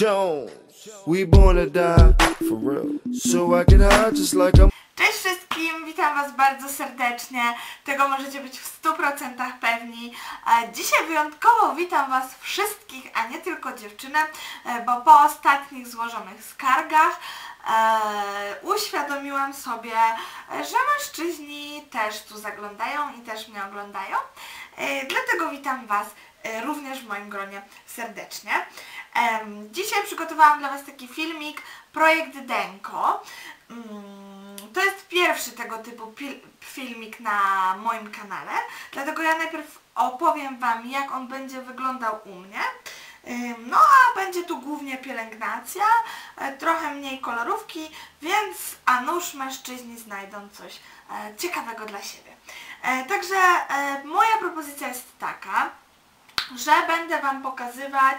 Jones. We born to die for real. So I just like I'm. Cześć wszystkim, witam Was bardzo serdecznie. Tego możecie być w 100% pewni. E, Dzisiaj wyjątkowo witam Was wszystkich, a nie tylko dziewczynę, e, bo po ostatnich złożonych skargach e, uświadomiłam sobie, że mężczyźni też tu zaglądają i też mnie oglądają. Dlatego witam Was również w moim gronie serdecznie. Dzisiaj przygotowałam dla Was taki filmik, projekt Denko. Mm, To jest pierwszy tego typu filmik na moim kanale, dlatego ja najpierw opowiem Wam, jak on będzie wyglądał u mnie. No a będzie tu głównie pielęgnacja, e, trochę mniej kolorówki, więc a nuż mężczyźni znajdą coś e, ciekawego dla siebie. E, Także moja propozycja jest taka, że będę Wam pokazywać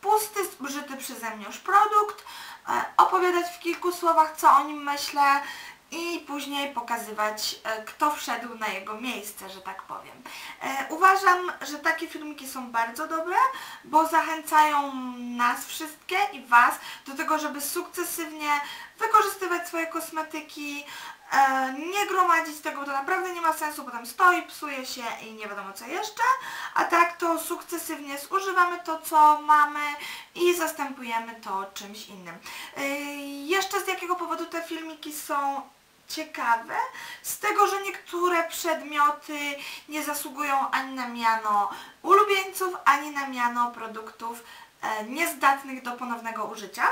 pusty, zużyty przeze mnie już produkt, e, opowiadać w kilku słowach, co o nim myślę i później pokazywać, e, kto wszedł na jego miejsce, że tak powiem. E, Uważam, że takie filmiki są bardzo dobre, bo zachęcają nas wszystkie i Was do tego, żeby sukcesywnie wykorzystywać swoje kosmetyki, e, nie gromadzić tego, bo to naprawdę nie ma sensu, potem stoi, psuje się i nie wiadomo co jeszcze, a tak to sukcesywnie zużywamy to, co mamy i zastępujemy to czymś innym. E, jeszcze z jakiego powodu te filmiki są ciekawe? Z tego, że niektóre przedmioty nie zasługują ani na miano ulubieńców, ani na miano produktów e, niezdatnych do ponownego użycia.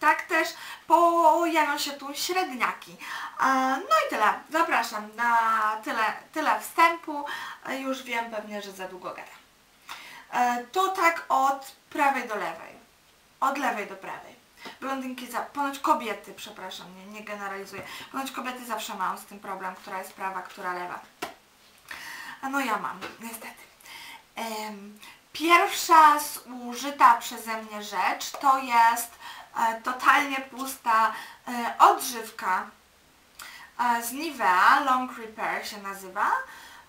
Tak też pojawią się tu średniaki. E, No i tyle. Zapraszam na tyle, tyle wstępu. E, Już wiem pewnie, że za długo gadam. E, To tak od prawej do lewej. Od lewej do prawej. Blondynki, za, ponoć kobiety, przepraszam, nie, nie generalizuję. Ponoć kobiety zawsze mają z tym problem, która jest prawa, która lewa. A no ja mam, niestety. Pierwsza zużyta przeze mnie rzecz to jest e, totalnie pusta e, odżywka e, z Nivea, Long Repair się nazywa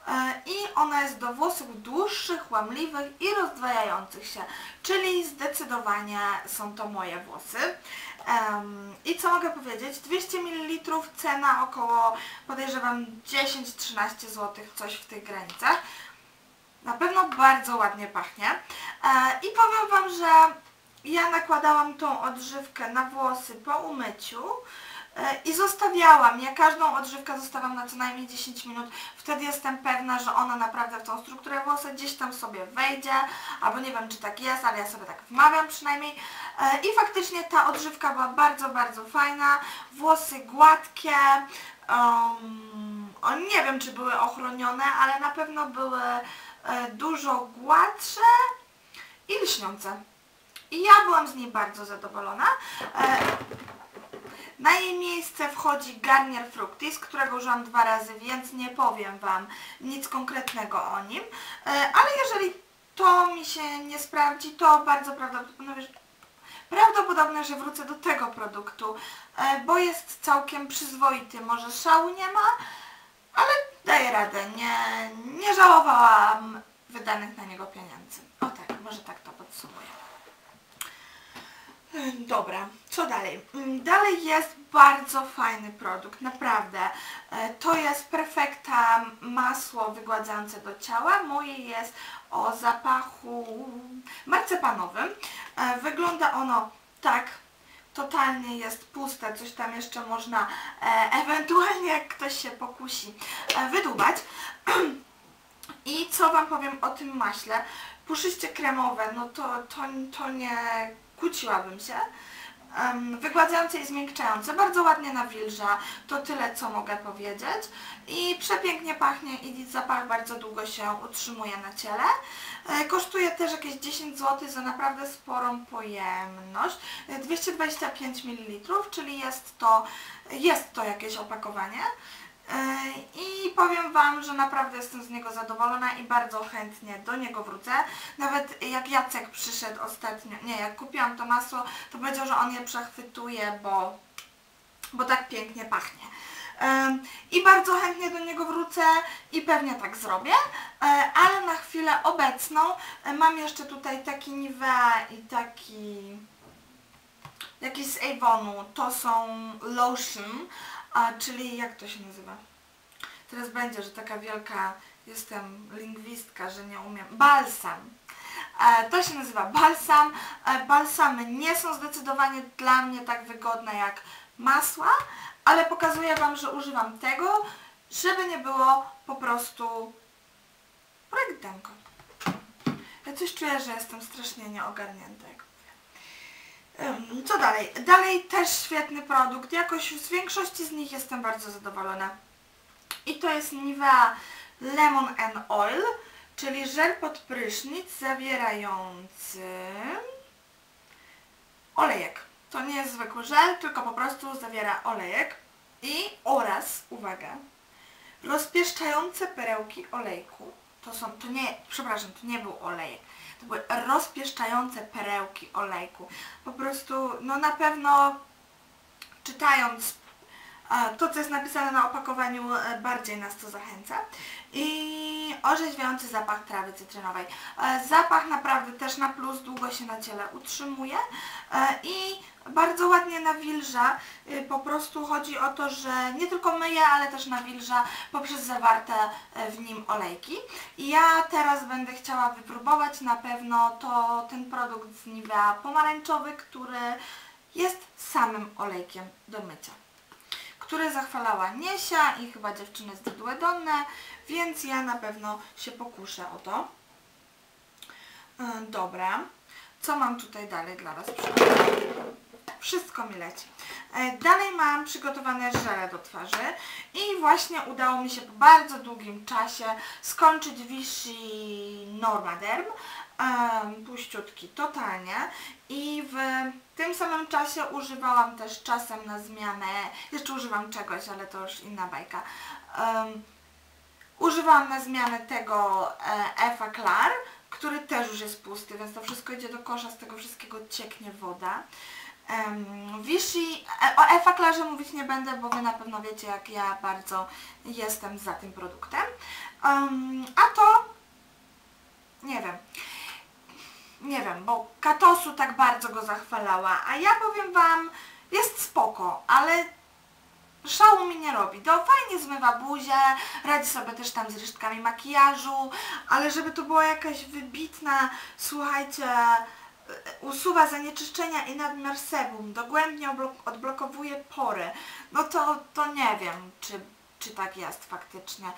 e, i ona jest do włosów dłuższych, łamliwych i rozdwajających się, czyli zdecydowanie są to moje włosy. I co mogę powiedzieć? 200 ml, cena około podejrzewam 10-13 zł, coś w tych granicach. Na pewno bardzo ładnie pachnie. E, I powiem Wam, że ja nakładałam tą odżywkę na włosy po umyciu e, i zostawiałam. Ja każdą odżywkę zostawiam na co najmniej 10 minut. Wtedy jestem pewna, że ona naprawdę w tą strukturę włosa gdzieś tam sobie wejdzie. Albo nie wiem, czy tak jest, ale ja sobie tak wmawiam przynajmniej. E, I faktycznie ta odżywka była bardzo, bardzo fajna. Włosy gładkie. Um, nie wiem, czy były ochronione, ale na pewno były e, dużo gładsze i lśniące. I ja byłam z niej bardzo zadowolona. E, na jej miejsce wchodzi Garnier Fructis, którego użyłam dwa razy, więc nie powiem Wam nic konkretnego o nim. E, ale jeżeli to mi się nie sprawdzi, to bardzo prawdopodobne, prawdopodobne że wrócę do tego produktu, e, bo jest całkiem przyzwoity. Może szału nie ma, ale daję radę. Nie, nie żałowałam wydanych na niego pieniędzy. O tak, może tak to podsumuję. Dobra, co dalej? Dalej jest bardzo fajny produkt, naprawdę. E, To jest Perfekta masło wygładzające do ciała. Moje jest o zapachu marcepanowym. E, Wygląda ono tak, totalnie jest puste, coś tam jeszcze można e, ewentualnie jak ktoś się pokusi wydubać. I co Wam powiem o tym maśle? Puszyście kremowe, no to, to, to nie kłóciłabym się. Wygładzające i zmiękczające, bardzo ładnie nawilża, to tyle co mogę powiedzieć. I przepięknie pachnie i zapach bardzo długo się utrzymuje na ciele. E, kosztuje też jakieś 10 zł za naprawdę sporą pojemność. E, 225 ml, czyli jest to, jest to jakieś opakowanie. E, I powiem Wam, że naprawdę jestem z niego zadowolona i bardzo chętnie do niego wrócę. Nawet jak Jacek przyszedł ostatnio, nie, jak kupiłam to masło, to powiedział, że on je przechwytuje, bo, bo tak pięknie pachnie. Em, I bardzo chętnie do niego wrócę i pewnie tak zrobię, E, ale na chwilę obecną e, mam jeszcze tutaj taki Nivea i taki jakiś z Avonu, to są lotion, a, czyli jak to się nazywa? Teraz będzie, że taka wielka jestem lingwistka, że nie umiem. Balsam. E, to się nazywa balsam. E, balsamy nie są zdecydowanie dla mnie tak wygodne jak masła, ale pokazuję Wam, że używam tego, żeby nie było po prostu projektanką. Ja coś czuję, że jestem strasznie nieogarnięta. Co dalej? Dalej też świetny produkt. Jakoś z większości z nich jestem bardzo zadowolona. I to jest Nivea Lemon and Oil, czyli żel pod prysznic zawierający olejek. To nie jest zwykły żel, tylko po prostu zawiera olejek i oraz, uwaga, rozpieszczające perełki olejku. To są, to nie, przepraszam, to nie był olejek. To były rozpieszczające perełki olejku. Po prostu, no na pewno czytając e, to, co jest napisane na opakowaniu, e, bardziej nas to zachęca. I orzeźwiający zapach trawy cytrynowej. E, Zapach naprawdę też na plus długo się na ciele utrzymuje i bardzo ładnie nawilża. E, Po prostu chodzi o to, że nie tylko myje, ale też nawilża poprzez zawarte e, w nim olejki. I ja teraz będę chciała wypróbować na pewno to ten produkt z Nivea pomarańczowy, który jest samym olejkiem do mycia które zachwalała Niesia i chyba dziewczyny z Dydłedonne, więc ja na pewno się pokuszę o to. E, Dobra. Co mam tutaj dalej dla Was? Wszystko mi leci. E, Dalej mam przygotowane żele do twarzy i właśnie udało mi się po bardzo długim czasie skończyć Vichy Normaderm puściutki totalnie i w tym samym czasie używałam też czasem na zmianę, jeszcze używam czegoś, ale to już inna bajka. Um, używałam na zmianę tego Efa Klar, który też już jest pusty, więc to wszystko idzie do kosza, z tego wszystkiego cieknie woda. Um, Vichy, e, o Efa Klarze mówić nie będę, bo Wy na pewno wiecie, jak ja bardzo jestem za tym produktem. Um, a to nie wiem. Nie wiem, bo Katosu tak bardzo go zachwalała, a ja powiem Wam, jest spoko, ale szału mi nie robi. To fajnie zmywa buzię, radzi sobie też tam z resztkami makijażu, ale żeby to była jakaś wybitna, słuchajcie, usuwa zanieczyszczenia i nadmiar sebum, dogłębnie odblokowuje pory, no to, to nie wiem, czy, czy tak jest faktycznie.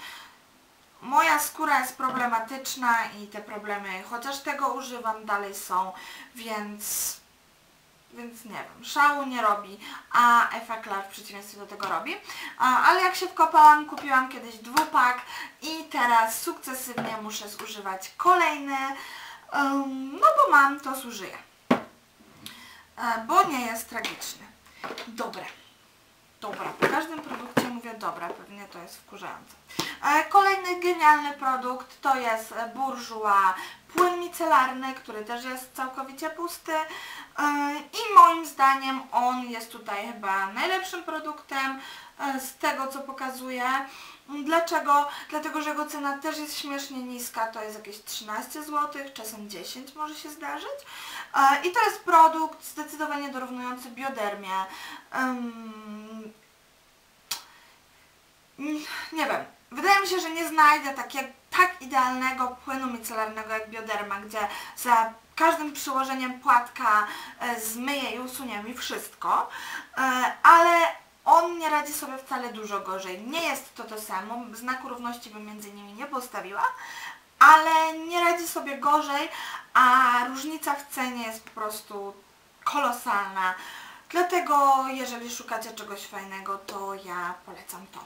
Moja skóra jest problematyczna i te problemy, chociaż tego używam, dalej są, więc, więc nie wiem, szału nie robi, a Efa Klar w przeciwieństwie do tego robi. Ale jak się wkopałam, kupiłam kiedyś dwupak i teraz sukcesywnie muszę zużywać kolejny, no bo mam, to zużyję. E, bo nie jest tragiczny. Dobra. Dobra, po każdym produkcie mówię dobra, pewnie to jest wkurzające. E, Kolejny genialny produkt to jest Bourjois płyn micelarny, który też jest całkowicie pusty e, i moim zdaniem on jest tutaj chyba najlepszym produktem z tego co pokazuje. Dlaczego? Dlatego, że jego cena też jest śmiesznie niska, to jest jakieś 13 zł, czasem 10 może się zdarzyć. E, I to jest produkt zdecydowanie dorównujący Mm, nie wiem, wydaje mi się, że nie znajdę takiego, tak idealnego płynu micelarnego jak Bioderma, gdzie za każdym przyłożeniem płatka e, zmyje i usunie mi wszystko, e, ale on nie radzi sobie wcale dużo gorzej. Nie jest to to samo, znaku równości bym między nimi nie postawiła, ale nie radzi sobie gorzej, a różnica w cenie jest po prostu kolosalna. Dlatego jeżeli szukacie czegoś fajnego, to ja polecam to.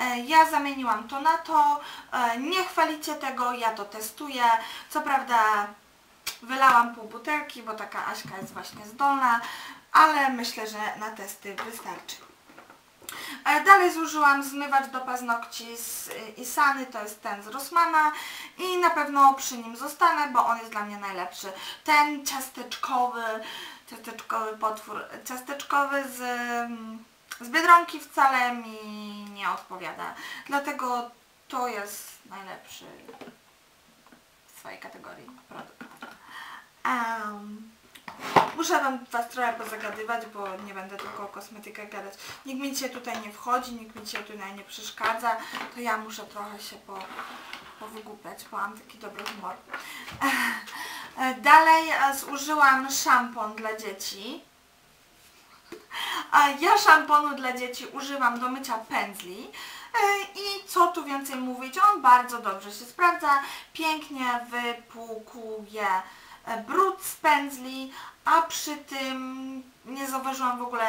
E, Ja zamieniłam to na to, e, nie chwalicie tego, ja to testuję. Co prawda wylałam pół butelki, bo taka Aśka jest właśnie zdolna, ale myślę, że na testy wystarczy. Dalej zużyłam zmywacz do paznokci z y, Isany, to jest ten z Rossmana i na pewno przy nim zostanę, bo on jest dla mnie najlepszy. Ten ciasteczkowy, ciasteczkowy potwór, ciasteczkowy z z Biedronki wcale mi nie odpowiada. Dlatego to jest najlepszy w swojej kategorii produkt. Um, muszę Wam Was trochę pozagadywać, bo nie będę tylko o kosmetykach gadać. Nikt mi dzisiaj tutaj nie wchodzi, nikt mi dzisiaj tutaj nie przeszkadza, to ja muszę trochę się po, powygłupiać, bo mam taki dobry humor. E, Dalej e, zużyłam szampon dla dzieci. A ja szamponu dla dzieci używam do mycia pędzli. E, I co tu więcej mówić, on bardzo dobrze się sprawdza, pięknie wypłukuje brud z pędzli, a przy tym nie zauważyłam w ogóle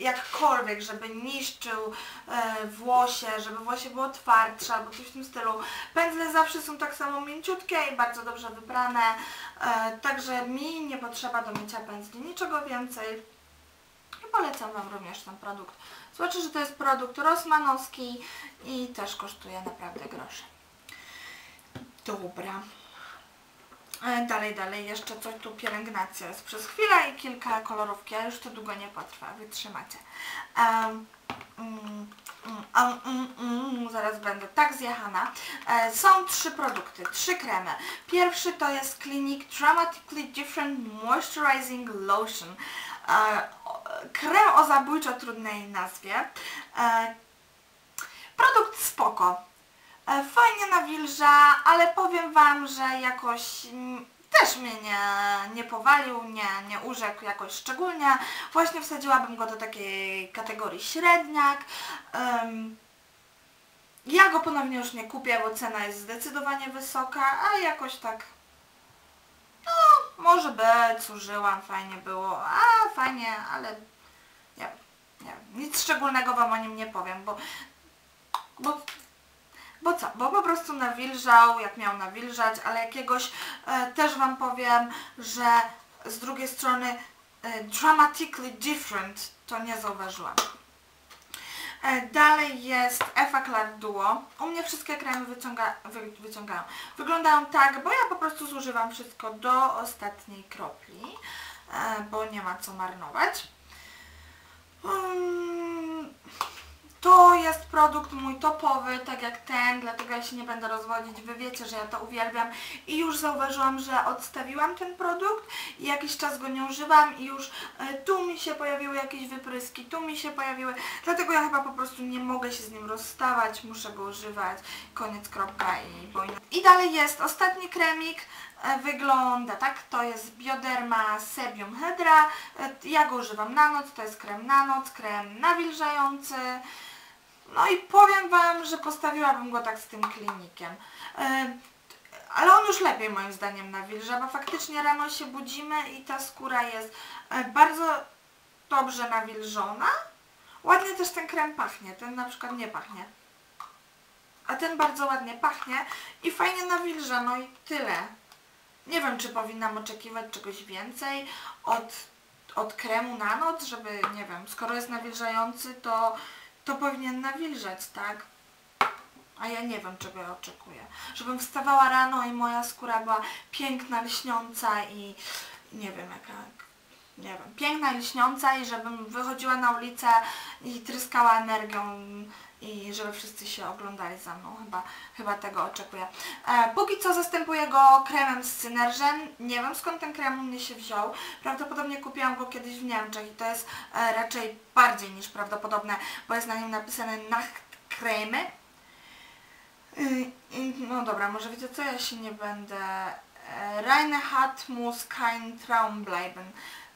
jakkolwiek, żeby niszczył e, włosie, żeby włosie było twardsze albo coś w tym stylu. Pędzle zawsze są tak samo mięciutkie i bardzo dobrze wybrane, e, także mi nie potrzeba do mycia pędzli niczego więcej. I polecam Wam również ten produkt. Zwłaszcza, że to jest produkt rosmanowski i też kosztuje naprawdę grosze. Dobra. E, Dalej, dalej, jeszcze coś tu pielęgnacja jest przez chwilę i kilka kolorówki, ale już to długo nie potrwa, wytrzymacie. Um, mm, um, mm, mm, zaraz będę tak zjechana. E, są trzy produkty, trzy kremy. Pierwszy to jest Clinique Dramatically Different Moisturizing Lotion. E, krem o zabójczo trudnej nazwie. E, produkt spoko. E, Fajnie nawilża, ale powiem Wam, że jakoś też mnie nie, nie powalił, nie, nie urzekł jakoś szczególnie. Właśnie wsadziłabym go do takiej kategorii średniak. Ja go ponownie już nie kupię, bo cena jest zdecydowanie wysoka, a jakoś tak no, może być, zużyłam, fajnie było, a fajnie, ale nie nie nic szczególnego Wam o nim nie powiem, bo, bo bo co? Bo po prostu nawilżał, jak miał nawilżać, ale jakiegoś e, też Wam powiem, że z drugiej strony e, dramatically different to nie zauważyłam. E, dalej jest Effaclar Duo. U mnie wszystkie kremy wyciąga, wy, wyciągają. Wyglądają tak, bo ja po prostu zużywam wszystko do ostatniej kropli, e, bo nie ma co marnować. Mm, to jest produkt mój topowy, tak jak ten, dlatego ja się nie będę rozwodzić. Wy wiecie, że ja to uwielbiam. I już zauważyłam, że odstawiłam ten produkt. I jakiś czas go nie używam i już e, tu mi się pojawiły jakieś wypryski, tu mi się pojawiły, dlatego ja chyba po prostu nie mogę się z nim rozstawać, muszę go używać, koniec, kropka i bo I dalej jest ostatni kremik, e, wygląda tak, to jest Bioderma Sebium Hydra, E, ja go używam na noc, to jest krem na noc, krem nawilżający, no i powiem Wam, że postawiłabym go tak z tym klinikiem. E, Ale on już lepiej moim zdaniem nawilża, bo faktycznie rano się budzimy i ta skóra jest e, bardzo dobrze nawilżona. Ładnie też ten krem pachnie, ten na przykład nie pachnie. A ten bardzo ładnie pachnie i fajnie nawilża, no i tyle. Nie wiem, czy powinnam oczekiwać czegoś więcej od, od kremu na noc, żeby, nie wiem, skoro jest nawilżający, to, to powinien nawilżać, tak? A ja nie wiem, czego ja oczekuję. Żebym wstawała rano i moja skóra była piękna, lśniąca i nie wiem, jaka, nie wiem, piękna lśniąca i żebym wychodziła na ulicę i tryskała energią i żeby wszyscy się oglądali za mną. Chyba, chyba tego oczekuję. E, póki co zastępuję go kremem z Synergen. Nie wiem skąd ten krem u mnie się wziął. Prawdopodobnie kupiłam go kiedyś w Niemczech i to jest e, raczej bardziej niż prawdopodobne, bo jest na nim napisane Nachtcreme. Y, No dobra, może wiecie co, ja się nie będę... E, Reine hat muss kein Traum bleiben.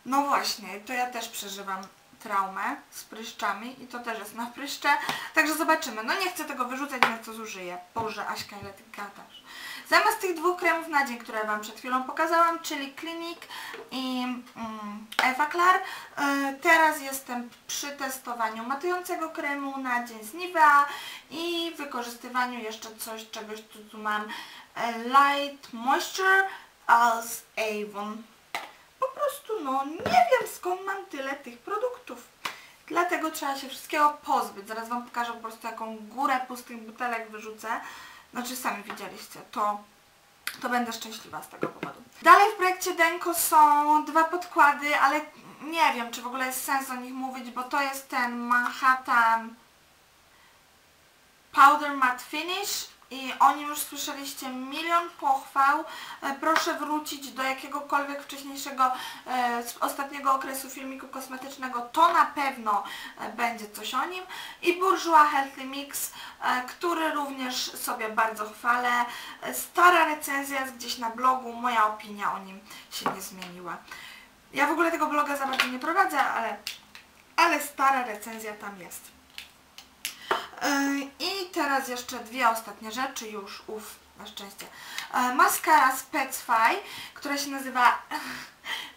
No właśnie, to ja też przeżywam traumę z pryszczami i to też jest na pryszcze, także zobaczymy. No nie chcę tego wyrzucać, więc to zużyję. Boże, Aśka, ile ty gadasz. Zamiast tych dwóch kremów na dzień, które Wam przed chwilą pokazałam, czyli Clinique i mm, Evaclar, y, teraz jestem przy testowaniu matującego kremu na dzień z Nivea i wykorzystywaniu jeszcze coś, czegoś tu, mam e, Light Moisture z Avon. Po prostu no nie wiem skąd mam tyle tych. Dlatego trzeba się wszystkiego pozbyć. Zaraz Wam pokażę po prostu jaką górę pustych butelek wyrzucę. Znaczy sami widzieliście, to, to będę szczęśliwa z tego powodu. Dalej w projekcie Denko są dwa podkłady, ale nie wiem, czy w ogóle jest sens o nich mówić, bo to jest ten Manhattan Powder Matte Finish i o nim już słyszeliście milion pochwał. E, Proszę wrócić do jakiegokolwiek wcześniejszego, e, ostatniego okresu filmiku kosmetycznego, to na pewno e, będzie coś o nim. I Bourjois Healthy Mix, który również sobie bardzo chwalę. Stara recenzja jest gdzieś na blogu, moja opinia o nim się nie zmieniła. Ja w ogóle tego bloga za bardzo nie prowadzę, ale, ale stara recenzja tam jest. Yy, I teraz jeszcze dwie ostatnie rzeczy, już uff, na szczęście. Yy, Maskara Specfy, która się nazywa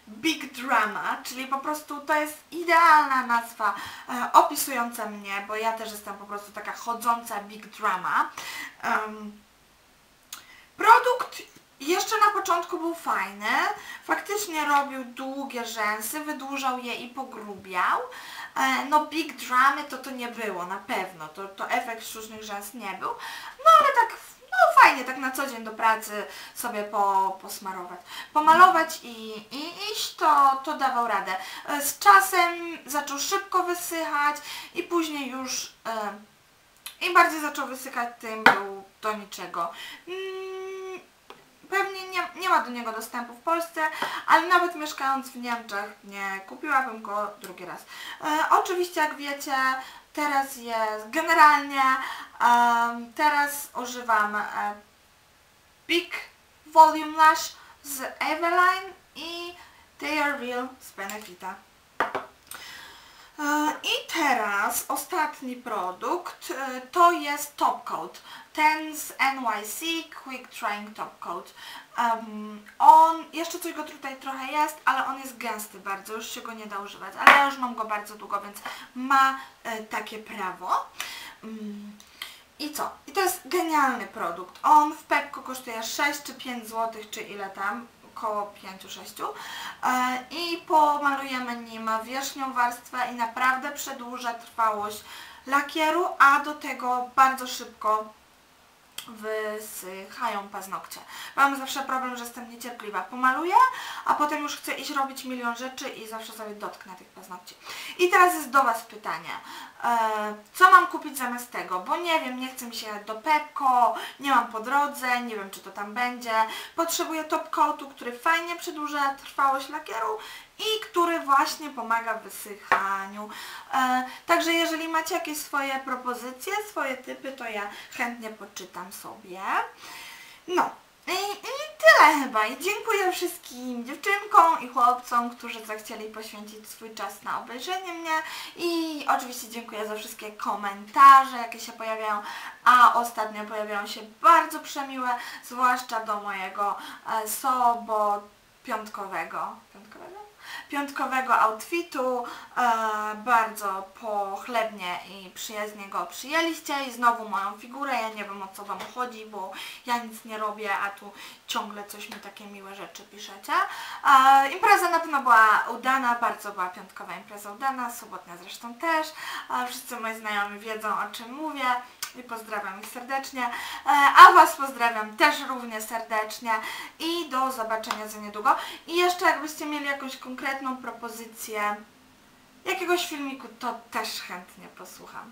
Big Drama, czyli po prostu to jest idealna nazwa e, opisująca mnie, bo ja też jestem po prostu taka chodząca Big Drama. Produkt jeszcze na początku był fajny, faktycznie robił długie rzęsy, wydłużał je i pogrubiał. E, No Big Dramy to to nie było, na pewno, to, to efekt sztucznych rzęs nie był. No ale tak, no fajnie, tak na co dzień do pracy sobie po, posmarować. Pomalować i, i iść, to, to dawał radę. E, Z czasem zaczął szybko wysychać i później już e, im bardziej zaczął wysychać, tym był do niczego. Pewnie nie, nie ma do niego dostępu w Polsce, ale nawet mieszkając w Niemczech nie kupiłabym go drugi raz. E, oczywiście jak wiecie, teraz jest generalnie, em, teraz używam e, Big Volume Lash z Eveline i They Are Real z Benefita. E, I teraz ostatni produkt e, to jest Top Coat. Ten z NYC Quick Drying Top Coat. Em, on, jeszcze coś go tutaj trochę jest, ale on jest gęsty bardzo, już się go nie da używać, ale ja już mam go bardzo długo, więc ma e, takie prawo. Mm. I co? I to jest genialny produkt. On w Pepko kosztuje 6 czy 5 zł, czy ile tam, około 5-6 e, i pomalujemy nim wierzchnią warstwę i naprawdę przedłuża trwałość lakieru, a do tego bardzo szybko wysychają paznokcie. Mam zawsze problem, że jestem niecierpliwa. Pomaluję, a potem już chcę iść robić milion rzeczy i zawsze sobie dotknę tych paznokci. I teraz jest do Was pytanie. E, co mam kupić zamiast tego? Bo nie wiem, nie chce mi się do nie mam po drodze, nie wiem czy to tam będzie. Potrzebuję top coatu, który fajnie przedłuża trwałość lakieru i który właśnie pomaga w wysychaniu. E, także jeżeli macie jakieś swoje propozycje, swoje typy, to ja chętnie poczytam sobie. No. I, I tyle chyba. I dziękuję wszystkim dziewczynkom i chłopcom, którzy zechcieli poświęcić swój czas na obejrzenie mnie. I oczywiście dziękuję za wszystkie komentarze, jakie się pojawiają, a ostatnio pojawiają się bardzo przemiłe, zwłaszcza do mojego e, sobo piątkowego. Piątkowego? Piątkowego outfitu. E, bardzo pochlebnie i przyjaźnie go przyjęliście i znowu moją figurę. Ja nie wiem o co Wam chodzi, bo ja nic nie robię, a tu ciągle coś mi takie miłe rzeczy piszecie. E, impreza na pewno była udana, bardzo była piątkowa impreza udana, sobotnia zresztą też. E, wszyscy moi znajomi wiedzą o czym mówię i pozdrawiam ich serdecznie, a Was pozdrawiam też równie serdecznie i do zobaczenia za niedługo. I jeszcze jakbyście mieli jakąś konkretną propozycję jakiegoś filmiku, to też chętnie posłucham.